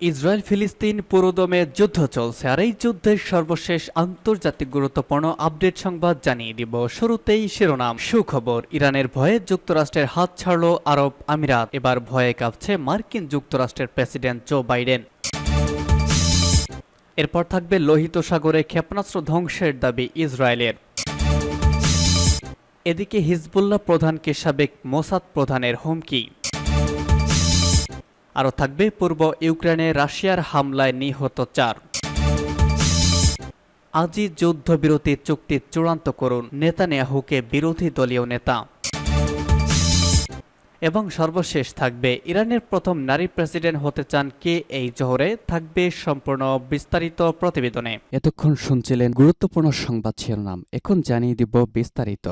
Israel ফিলিস্তিন পুরোদমে যুদ্ধ চলছে আর এই যুদ্ধের সর্বশেষ আন্তর্জাতিক গুরুত্বপূর্ণ আপডেট সংবাদ জানিয়ে দিব। শুরুতেই শিরোনাম, সুখবর। ইরানের ভয়ে যুক্তরাষ্ট্রের হাত ছাড়ল আরব আমিরাত। এবার ভয়ে কাঁপছে মার্কিন যুক্তরাষ্ট্রের প্রেসিডেন্ট জো বাইডেন। এরপর থাকবে লোহিত সাগরে ক্ষেপণাস্ত্র ধ্বংসের দাবি ইসরায়েলের। এদিকে হিজবুল্লাহ প্রধানকে সাবেক মোসাদ প্রধানের হুমকি। আরও থাকবে পূর্ব ইউক্রেনে রাশিয়ার হামলায় নিহত চার। আজই যুদ্ধবিরতি চুক্তি চূড়ান্ত করুন নেতানিয়াহুকে বিরোধী দলীয় নেতা। এবং সর্বশেষ থাকবে ইরানের প্রথম নারী প্রেসিডেন্ট হতে চান কে এই জহরে, থাকবে সম্পূর্ণ বিস্তারিত প্রতিবেদনে। এতক্ষণ শুনছিলেন গুরুত্বপূর্ণ সংবাদ শিরোনাম, এখন জানিয়ে দিব বিস্তারিত।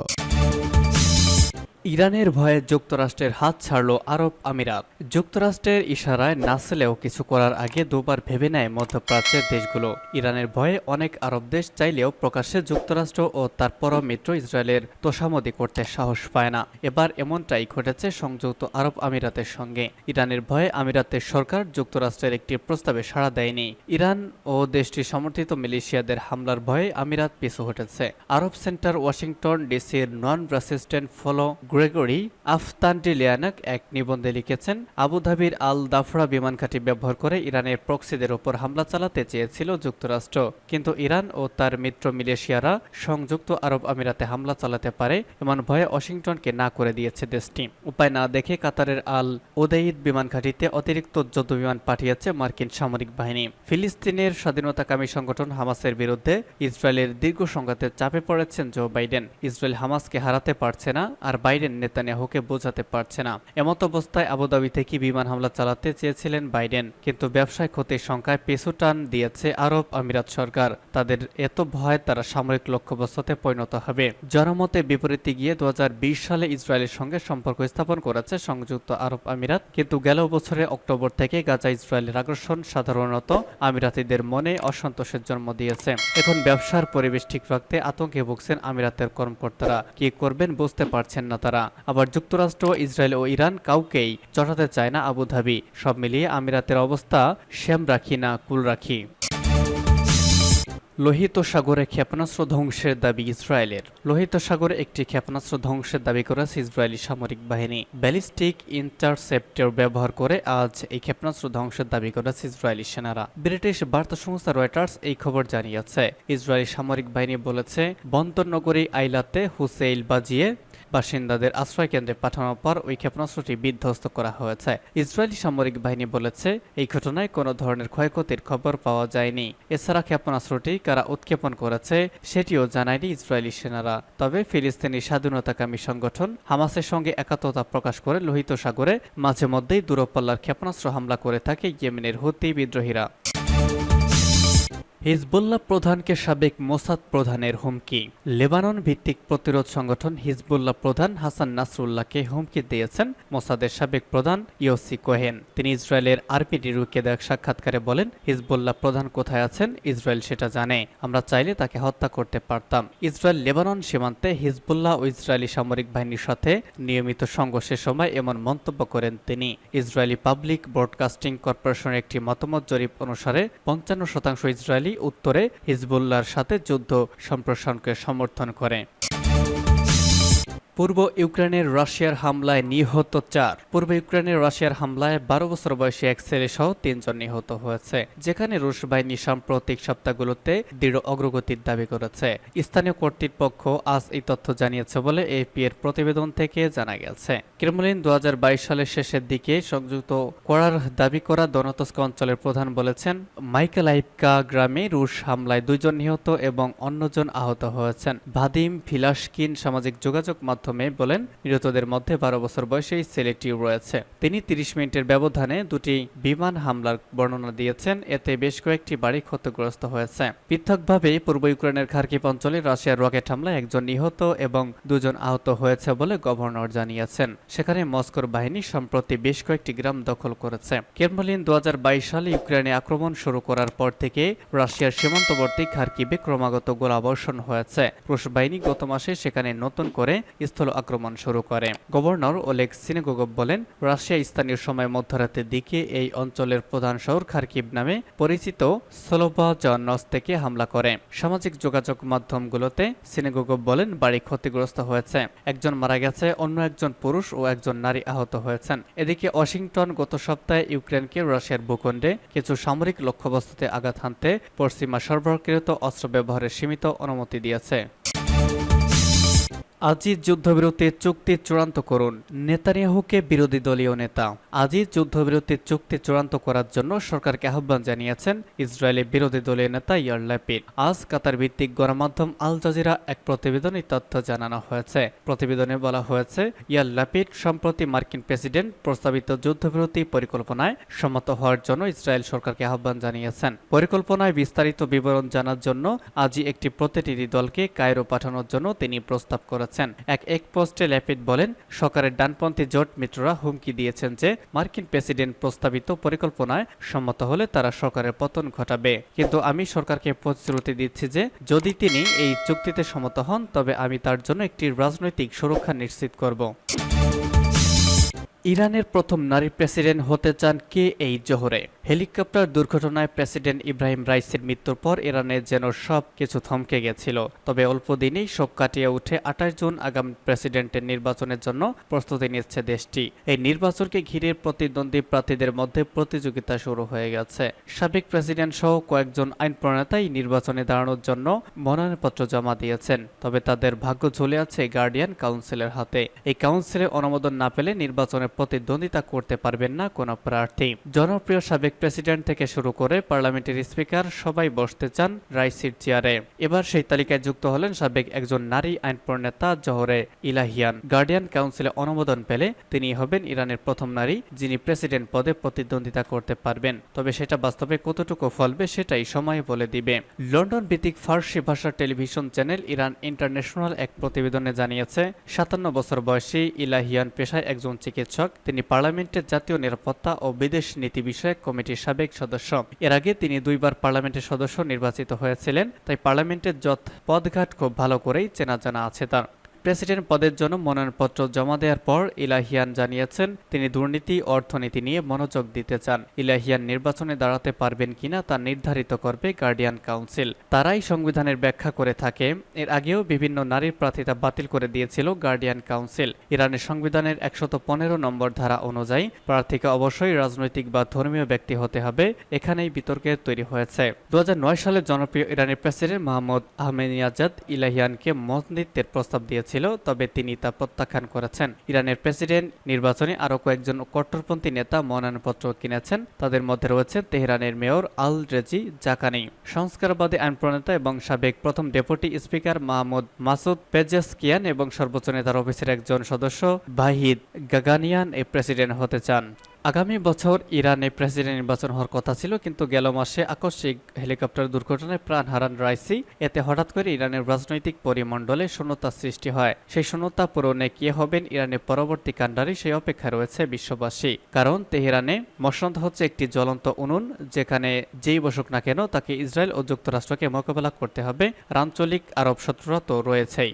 ইরানের ভয়ে যুক্তরাষ্ট্রের হাত ছাড়ল আরব আমিরাত। যুক্তরাষ্ট্রের ইশারায় নাসলেও কিছু করার আগে দুবার ভেবে নেয় মধ্যপ্রাচ্যের দেশগুলো। ইরানের ভয়ে অনেক আরব দেশ চাইলেও প্রকাশ্যে যুক্তরাষ্ট্র ও তার মিত্র ইসরায়েলের তোষামদি করতে সাহস পায় না। এবার এমনটাই ঘটেছে সংযুক্ত আরব আমিরাতের সঙ্গে। ইরানের ভয়ে আমিরাতের সরকার যুক্তরাষ্ট্রের একটি প্রস্তাবে সাড়া দেয়নি। ইরান ও দেশটির সমর্থিত মিলিশিয়াদের হামলার ভয়ে আমিরাত পিছু হটেছে। আরব সেন্টার ওয়াশিংটন ডিসির নন রেসিস্ট্যান্ট ফলো গ্রেগরি আফতান্ডিলিয়ানক এক নিবন্ধে লিখেছেন আবুধাবির আল দাফরা বিমান ঘাঁটি ব্যবহার করে ইরানের প্রক্সিদের ওপর হামলা চালাতে চেয়েছিল যুক্তরাষ্ট্র। কিন্তু ইরান ও তার মিত্র মিলেশিয়ারা সংযুক্ত আরব আমিরাতে হামলা চালাতে পারে এমন ভয়ে ওয়াশিংটনকে না করে দিয়েছে দেশটি। উপায় না দেখে কাতারের আল ওদেইদ বিমান ঘাঁটিতে অতিরিক্ত যুদ্ধ বিমান পাঠিয়েছে মার্কিন সামরিক বাহিনী। ফিলিস্তিনের স্বাধীনতাকামী সংগঠন হামাসের বিরুদ্ধে ইসরায়েলের দীর্ঘ সংঘাতে চাপে পড়েছেন জো বাইডেন। ইসরায়েল হামাসকে হারাতে পারছে না, আর বাইডেন নেতানিয়াহুকে বোঝাতে পারছে না। এমত অবস্থায় আবুধাবি থেকে বিমান হামলা চালাতে চেয়েছিলেন বাইডেন, কিন্তু ব্যবসায় ক্ষতির সংখ্যায় পেছু টান দিয়েছে আরব আমিরাত সরকার। তাদের এত ভয় তারা সামরিক লক্ষ্যবস্তুতে পরিণত হবে। জনমতে বিপরীতে গিয়ে দু হাজার বিশ সালে ইসরায়েলের সঙ্গে সম্পর্ক স্থাপন করেছে সংযুক্ত আরব আমিরাত, কিন্তু গেল বছরে অক্টোবর থেকে গাজা ইসরায়েলের আকর্ষণ সাধারণত আমিরাতিদের মনে অসন্তোষের জন্ম দিয়েছে। এখন ব্যবসার পরিবেশ ঠিক রাখতে আতঙ্কে ভুগছেন আমিরাতের কর্মকর্তারা। কি করবেন বুঝতে পারছেন না তারা। আবার যুক্তরাষ্ট্র, ইসরায়েল ও ইরান কাউকেই চটাতে চায় না আবুধাবি। সব মিলিয়ে আমিরাতের অবস্থা শ্যাম রাখি না কুল রাখি লোহিত সাগরে ক্ষেপণাস্ত্র ধ্বংসের দাবি ইসরায়েলের। লোহিত সাগরে একটি ক্ষেপণাস্ত্র ধ্বংসের দাবি করেছে ইসরায়েলি সামরিক বাহিনী। ব্যালিস্টিক ইন্টারসেপ্টর ব্যবহার করে আজ এই ক্ষেপণাস্ত্র ধ্বংসের দাবি করেছে ইসরায়েলি সেনারা। ব্রিটিশ বার্তা সংস্থা রয়টার্স এই খবর জানিয়েছে। ইসরায়েলি সামরিক বাহিনী বলেছে, বন্দর নগরী আইলাতে হুসেইল বাজিয়ে বাসিন্দাদের আশ্রয় কেন্দ্রে পাঠানোর পর ওই ক্ষেপণাস্ত্রটি বিধ্বস্ত করা হয়েছে। ইসরায়েলি সামরিক বাহিনী বলেছে, এই ঘটনায় কোনো ধরনের ক্ষয়ক্ষতির খবর পাওয়া যায়নি। এছাড়া ক্ষেপণাস্ত্রটি কারা উৎক্ষেপণ করেছে, সেটিও জানায়নি ইসরায়েলি সেনারা। তবে ফিলিস্তিনি স্বাধীনতাকামী সংগঠন হামাসের সঙ্গে একাত্মতা প্রকাশ করে লোহিত সাগরে মাঝে মধ্যেই দূরপাল্লার ক্ষেপণাস্ত্র হামলা করে থাকে ইয়েমেনের হুতি বিদ্রোহীরা। হিজবুল্লাহ প্রধানকে সাবেক মোসাদ প্রধানের হুমকি। লেবানন ভিত্তিক প্রতিরোধ সংগঠন হিজবুল্লাহ প্রধান হাসান নাসরুল্লাহকে হুমকি দিয়েছেন মোসাদের সাবেক প্রধান ইয়সি কোহেন। তিনি ইসরায়েলের আরপি ডিরুকে দেখ সাক্ষাৎকারে বলেন, হিজবুল্লাহ প্রধান কোথায় আছেন? ইসরায়েল সেটা জানে। আমরা চাইলে তাকে হত্যা করতে পারতাম। ইসরায়েল লেবানন সীমান্তে হিজবুল্লাহ ও ইসরায়েলি সামরিক বাহিনীর সাথে নিয়মিত সংঘর্ষের সময় এমন মন্তব্য করেন তিনি। ইসরায়েলি পাবলিক ব্রডকাস্টিং কর্পোরেশনের একটি মতামত জরিপ অনুসারে, পঞ্চান্ন শতাংশ ইসরায়েলি উত্তরে হিজবুল্লাহর সাথে যুদ্ধ সম্প্রসারণকে সমর্থন করে। পূর্ব ইউক্রেনের রাশিয়ার হামলায় নিহত চার। পূর্ব ইউক্রেনের রাশিয়ার হামলায় বারো বছর বয়সী এক ছেলে সহ তিনজন নিহত হয়েছে, যেখানে রুশ বাহিনী সাম্প্রতিক সপ্তাহগুলোতে দৃঢ় অগ্রগতির দাবি করেছে। স্থানীয় কর্তৃপক্ষ আজ এই তথ্য জানিয়েছে বলে এপি এর প্রতিবেদন থেকে জানা গেছে। ক্রেমলিন দু হাজার বাইশ সালের শেষের দিকে সংযুক্ত করার দাবি করা দনতস্ক অঞ্চলের প্রধান বলেছেন, মাইকেল আইপকা গ্রামে রুশ হামলায় দুইজন নিহত এবং অন্যজন আহত হয়েছেন। ভাদিম ফিলাসকিন সামাজিক যোগাযোগ মাধ্যমে বলেন নিহতদের মধ্যে বারো বছর বয়সী ছেলেটিও রয়েছে। তিনি তিরিশ মিনিটের ব্যবধানে দুটি বিমান হামলার বর্ণনা দিয়েছেন। এতে বেশ কয়েকটি বাড়ি ক্ষতিগ্রস্ত হয়েছে। পৃথকভাবে পূর্ব ইউক্রেনের খার্কিপ অঞ্চলে রাশিয়ার রকেট হামলায় একজন নিহত এবং দুজন আহত হয়েছে বলে গভর্নর জানিয়েছেন। সেখানে মস্কোর বাহিনী সম্প্রতি বেশ কয়েকটি গ্রাম দখল করেছে। কেরমলিন দু সালে ইউক্রেনে আক্রমণ শুরু করার পর থেকে রাশিয়ার সীমান্তবর্তী খার্কিবে ক্রমাগত গোলাবর্ষণ হয়েছে। রুশ বাহিনী গত মাসে সেখানে নতুন করে ভূস্থল আক্রমণ শুরু করে। গভর্নর ওলেগ সিনেগোগব বলেন, রাশিয়া স্থানীয় সময় মধ্যরাতের দিকে এই অঞ্চলের প্রধান শহর খার্কিভ নামে পরিচিত সোলোবাজনস থেকে হামলা করে। সামাজিক যোগাযোগ মাধ্যমগুলোতে সিনেগোগব বলেন, বাড়ি ক্ষতিগ্রস্ত হয়েছে। একজন মারা গেছে, অন্য একজন পুরুষ ও একজন নারী আহত হয়েছেন। এদিকে ওয়াশিংটন গত সপ্তাহে ইউক্রেনকে রাশিয়ার ভূখণ্ডে কিছু সামরিক লক্ষ্যবস্তুতে আঘাত হানতে পশ্চিমা সরবরাহকৃত অস্ত্র ব্যবহারের সীমিত অনুমতি দিয়েছে। আজই যুদ্ধবিরতি চুক্তি চূড়ান্ত করুন। নেতানিয়াহুকে বিরোধী দলীয় নেতা। আজই যুদ্ধবিরতি চুক্তি চূড়ান্ত করার জন্য সরকারকে আহ্বান জানিয়েছেন ইসরায়েলি বিরোধী দলীয় নেতা ইয়ার ল্যাপিড আজ কাতার ভিত্তিক গণমাধ্যম আল জাজিরা এক প্রতিবেদনে তথ্য জানানো হয়েছে। প্রতিবেদনে বলা হয়েছে, ইয়ার ল্যাপিড সম্প্রতি মার্কিন প্রেসিডেন্ট প্রস্তাবিত যুদ্ধবিরতি পরিকল্পনায় সম্মত হওয়ার জন্য ইসরায়েল সরকারকে আহ্বান জানিয়েছেন। পরিকল্পনায় বিস্তারিত বিবরণ জানার জন্য আজই একটি প্রতিনিধি দলকে কায়রো পাঠানোর জন্য তিনি প্রস্তাব করেছেন। এক এক পোস্টে ল্যাপিড বলেন, সরকারের ডানপন্থী জোট মিত্ররা হুমকি দিয়েছেন যে মার্কিন প্রেসিডেন্ট প্রস্তাবিত পরিকল্পনায় সম্মত হলে তারা সরকারের পতন ঘটাবে। কিন্তু আমি সরকারকে প্রতিশ্রুতি দিচ্ছি যে, যদি তিনি এই চুক্তিতে সম্মত হন, তবে আমি তার জন্য একটি রাজনৈতিক সুরক্ষা নিশ্চিত করব। ইরানের প্রথম নারী প্রেসিডেন্ট হতে চান কে এই জোহরে? হেলিকপ্টার দুর্ঘটনায় প্রেসিডেন্ট ইব্রাহিম রাইসের মৃত্যুর পর ইরানের যেন সব কিছু থমকে গেছিল। তবে অল্প দিনেই শোক কাটিয়ে উঠে আঠাশ জুন আগামী প্রেসিডেন্টের নির্বাচনের জন্য প্রস্তুতি নিচ্ছে দেশটি। এই নির্বাচনকে ঘিরে প্রতিদ্বন্দ্বী প্রার্থীদের মধ্যে প্রতিযোগিতা শুরু হয়ে গেছে। সাবেক প্রেসিডেন্ট সহ কয়েকজন আইন প্রণেতাই নির্বাচনে দাঁড়ানোর জন্য মনোনয়নপত্র জমা দিয়েছেন, তবে তাদের ভাগ্য ঝুলে আছে গার্ডিয়ান কাউন্সিলের হাতে। এই কাউন্সিলে অনুমোদন না পেলে নির্বাচনে প্রতিদ্বন্দ্বিতা করতে পারবেন না কোনো প্রার্থী। জনপ্রিয় সাবেক প্রেসিডেন্ট থেকে শুরু করে পার্লামেন্টের স্পিকার সবাই বসতে চান রাইসির চেয়ারে। এবার সেই তালিকায় যুক্ত হলেন সাবেক একজন নারী আইন প্রণেতা জহরে ইলাহিয়ান। গার্ডিয়ান কাউন্সিলে অনুমোদন পেলে তিনি হবেন ইরানের প্রথম নারী, যিনি প্রেসিডেন্ট পদে প্রতিদ্বন্দ্বিতা করতে পারবেন। তবে সেটা বাস্তবে কতটুকু ফলবে সেটাই সময় বলে দিবে। লন্ডন ভিত্তিক ফার্সি ভাষার টেলিভিশন চ্যানেল ইরান ইন্টারন্যাশনাল এক প্রতিবেদনে জানিয়েছে, সাতান্ন বছর বয়সী ইলাহিয়ান পেশায় একজন চিকিৎসক তিনি পার্লামেন্টের জাতীয় নিরাপত্তা ও বিদেশ নীতি বিষয়ক কমিটির সাবেক সদস্য। এর আগে তিনি দুইবার পার্লামেন্টের সদস্য নির্বাচিত হয়েছিলেন, তাই পার্লামেন্টের যত পদঘাট খুব ভালো করেই চেনা জানা আছে তার। প্রেসিডেন্ট পদের জন্য মনোনয়নপত্র জমা দেওয়ার পর ইলাহিয়ান জানিয়েছেন, তিনি দুর্নীতি, অর্থনীতি নিয়ে মনোযোগ দিতে চান। ইলাহিয়ান নির্বাচনে দাঁড়াতে পারবেন কিনা তা নির্ধারিত করবে গার্ডিয়ান কাউন্সিল। তারাই সংবিধানের ব্যাখ্যা করে থাকে। এর আগেও বিভিন্ন নারীর প্রার্থিতা বাতিল করে দিয়েছিল গার্ডিয়ান কাউন্সিল। ইরানের সংবিধানের একশত পনেরো নম্বর ধারা অনুযায়ী প্রার্থীকে অবশ্যই রাজনৈতিক বা ধর্মীয় ব্যক্তি হতে হবে। এখানেই বিতর্কের তৈরি হয়েছে। দু হাজার নয় সালে জনপ্রিয় ইরানের প্রেসিডেন্ট মাহমুদ আহমেদিয়াজাদ ইলাহিয়ানকে মন্দিত্বের প্রস্তাব দিয়েছে ছিল, তবে তিনি তা প্রত্যাখ্যান করেছেন। ইরানের প্রেসিডেন্ট নির্বাচনে আরও কয়েকজন কট্টরপন্থী নেতা মনোনয়নপত্র কিনেছেন। তাদের মধ্যে রয়েছে তেহরানের মেয়র আল রেজি জাকানি। সংস্কারবাদী আইন প্রণেতা এবং সাবেক প্রথম deputy speaker Mahmoud Masoud Pezeshkian এবং সর্বোচ্চ নেতার অফিসের একজন সদস্য বাহিদ গাগানিয়ান এই প্রেসিডেন্ট হতে চান। আগামী বছর ইরানে প্রেসিডেন্ট নির্বাচন হওয়ার কথা ছিল, কিন্তু গেল মাসে আকস্মিক হেলিকপ্টার দুর্ঘটনায় প্রাণ হারান রাইসি। এতে হঠাৎ করে ইরানের রাজনৈতিক পরিমণ্ডলে শূন্যতা সৃষ্টি হয়। সেই শূন্যতা পূরণে কে হবেন ইরানের পরবর্তী কাণ্ডারি সেই অপেক্ষা রয়েছে বিশ্ববাসী। কারণ তেহরানে মসনদ হচ্ছে একটি জ্বলন্ত উনুন, যেখানে যেই বসুক না কেন তাকে ইসরায়েল ও যুক্তরাষ্ট্রকে মোকাবেলা করতে হবে। রাঞ্চলিক আরব শত্রুরা তো রয়েছেই।